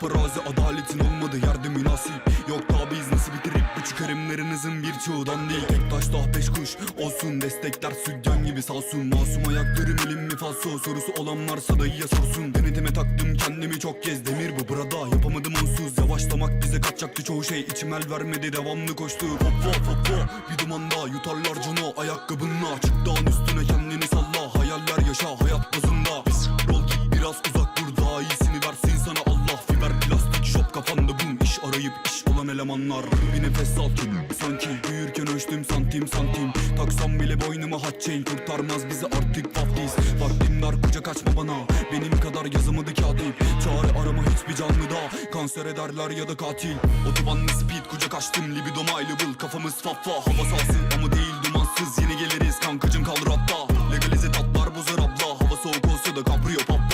bize adaletin olmadı yerde münasip. Yok biz nasıl bitirip bu çıkarımlarınızın birçoğundan değil. Tek taş daha beş kuş olsun. Destekler sütyen gibi salsın Masum ayaklarım elim mi falso? Sorusu olan varsa dayıya sorsun. Denetime taktım kendimi çok kez. Demir bu burada Yapamadım onsuz. Yavaşlamak bize kaçacaktı çoğu şey. İçim el vermedi devamlı hop hop hop bir dumanda yutarlar cano. Ayakkabınla Çık dağın üstüne kendini salla. Hayaller yaşa arayıp iş olan elemanlar. Bir nefes al ki sanki büyürken ölçtüm santim santim. Taksam bile boynuma hat chain kurtarmaz bizi artık vaftiz Vaktim dar kucak açma bana benim kadar yazamadı katip Çare arama hiçbir canlıda kanser ederler ya da katil. Otobanlı speed kucak açtım libidoma level Kafamız faffa hava sahası ama değil dumansız. Yine geliriz kankacım kaldır hatta Legalize tatlar bozar abla. Hava soğuk olsa da kapriyo pop